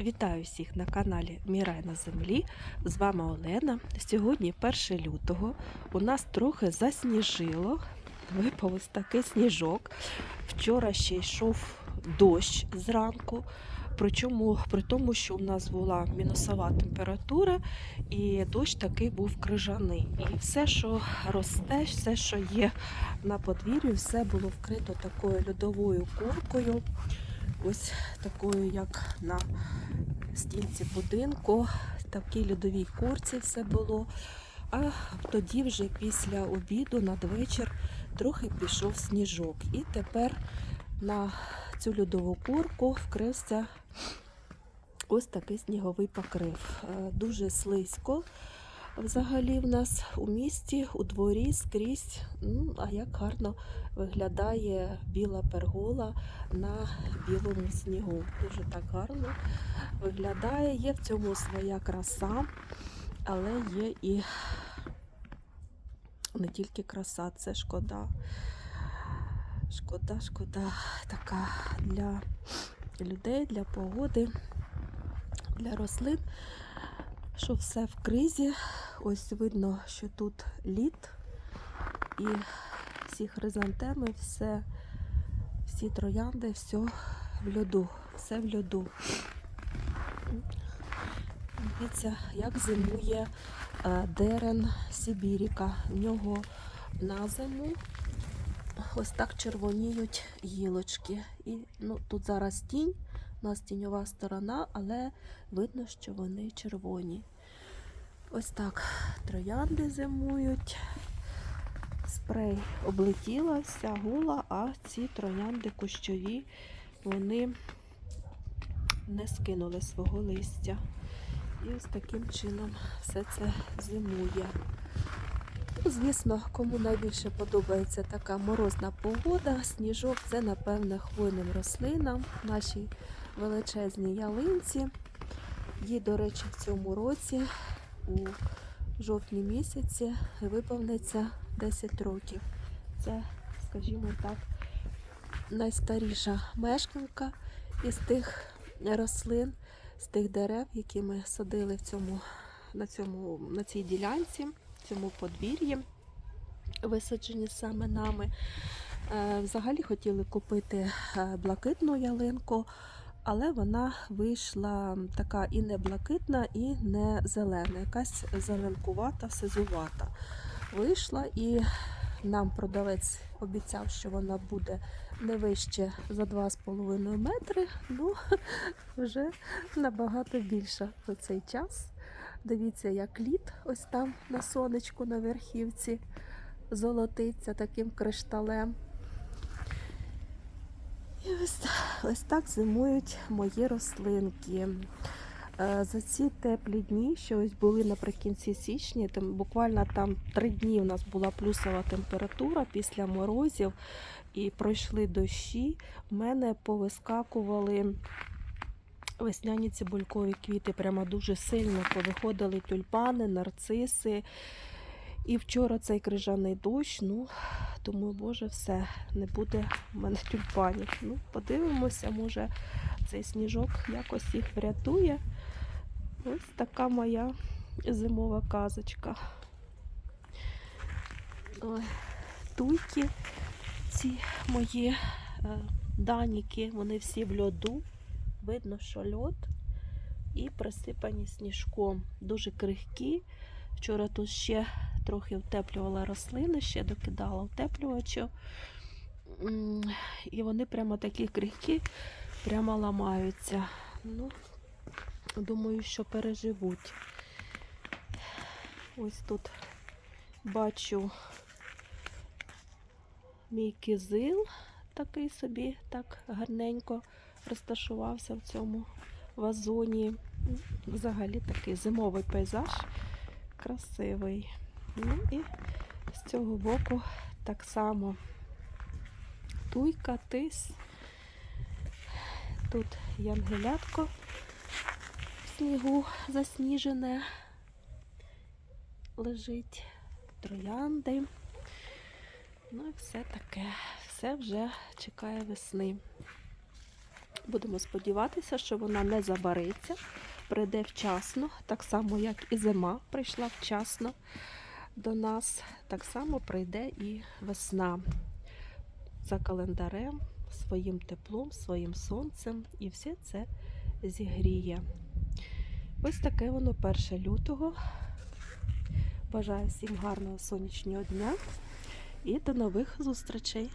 Вітаю всіх на каналі Мірай на землі. З вами Олена. Сьогодні 1 лютого. У нас трохи засніжило. Випав ось такий сніжок. Вчора ще йшов дощ зранку. Причому при тому, що у нас була мінусова температура, і дощ такий був крижаний. І все, що росте, все, що є на подвір'ю, все було вкрито такою льодовою куркою. Ось такою, як на стінці будинку, такій льодовій курці все було. А тоді, вже після обіду, надвечір, трохи пішов сніжок. І тепер на цю льодову курку вкрився ось такий сніговий покрив. Е, Дуже слизько. Взагалі в нас у місті, у дворі скрізь, ну, а як гарно виглядає біла пергола на білому снігу. Дуже так гарно виглядає. Є в цьому своя краса, але є і не тільки краса, це шкода. Шкода, шкода така для людей, для погоди, для рослин, що все в кризі. Ось видно, що тут лід і всі хризантеми, все, всі троянди, все в льоду, все в льоду. Дивіться, як зимує е, дерен Сибіріка. В нього на зиму ось так червоніють гілочки. І ну, тут зараз тінь, у нас тіньова сторона, але видно, що вони червоні. Ось так троянди зимують. Спрей облетіла, вся гула, а ці троянди кущові, вони не скинули свого листя. І ось таким чином все це зимує. Звісно, кому найбільше подобається така морозна погода, сніжок це, напевне, хвойним рослинам, нашій величезній ялинці. Їй, до речі, в цьому році, у жовтні місяці, виповниться 10 років. Це, скажімо так, найстаріша мешканка із тих рослин, з тих дерев, які ми садили в цьому, на, цьому, на цій ділянці, в цьому подвір'ї, висаджені саме нами. Е, Взагалі хотіли купити е, блакитну ялинку, але вона вийшла така і не блакитна, і не зелена, якась зеленкувата, сизувата. Вийшла і нам продавець обіцяв, що вона буде не вище за 2,5 метри. Ну, вже набагато більша за цей час. Дивіться, як лід ось там на сонечку на верхівці золотиться таким кришталем. І ось, ось так зимують мої рослинки. Е, За ці теплі дні, що ось були наприкінці січня, там буквально там три дні у нас була плюсова температура після морозів і пройшли дощі. В мене повискакували весняні цибулькові квіти, прямо дуже сильно повиходили тюльпани, нарциси. І вчора цей крижаний дощ, ну, думаю, боже, все, не буде в мене тюльпанів. Ну, подивимося, може цей сніжок якось їх врятує. Ось така моя зимова казочка. Ой, туйки, ці мої е, даніки, вони всі в льоду. Видно, що льод і присипані сніжком. Дуже крихкі. Вчора тут ще трохи втеплювала рослини, ще докидала утеплювачу. І вони прямо такі крихкі, прямо ламаються. Ну, думаю, що переживуть. Ось тут бачу мій кизил такий собі, так гарненько розташувався в цьому вазоні. Взагалі такий зимовий пейзаж красивий. Ну і з цього боку так само туйка, тис. Тут янгелятко в снігу засніжене лежить, троянди. Ну і все таке, все вже чекає весни. Будемо сподіватися, що вона не забариться, прийде вчасно, так само, як і зима прийшла вчасно до нас, так само прийде і весна за календарем, своїм теплом, своїм сонцем, і все це зігріє. Ось таке воно 1 лютого. Бажаю всім гарного сонячного дня і до нових зустрічей!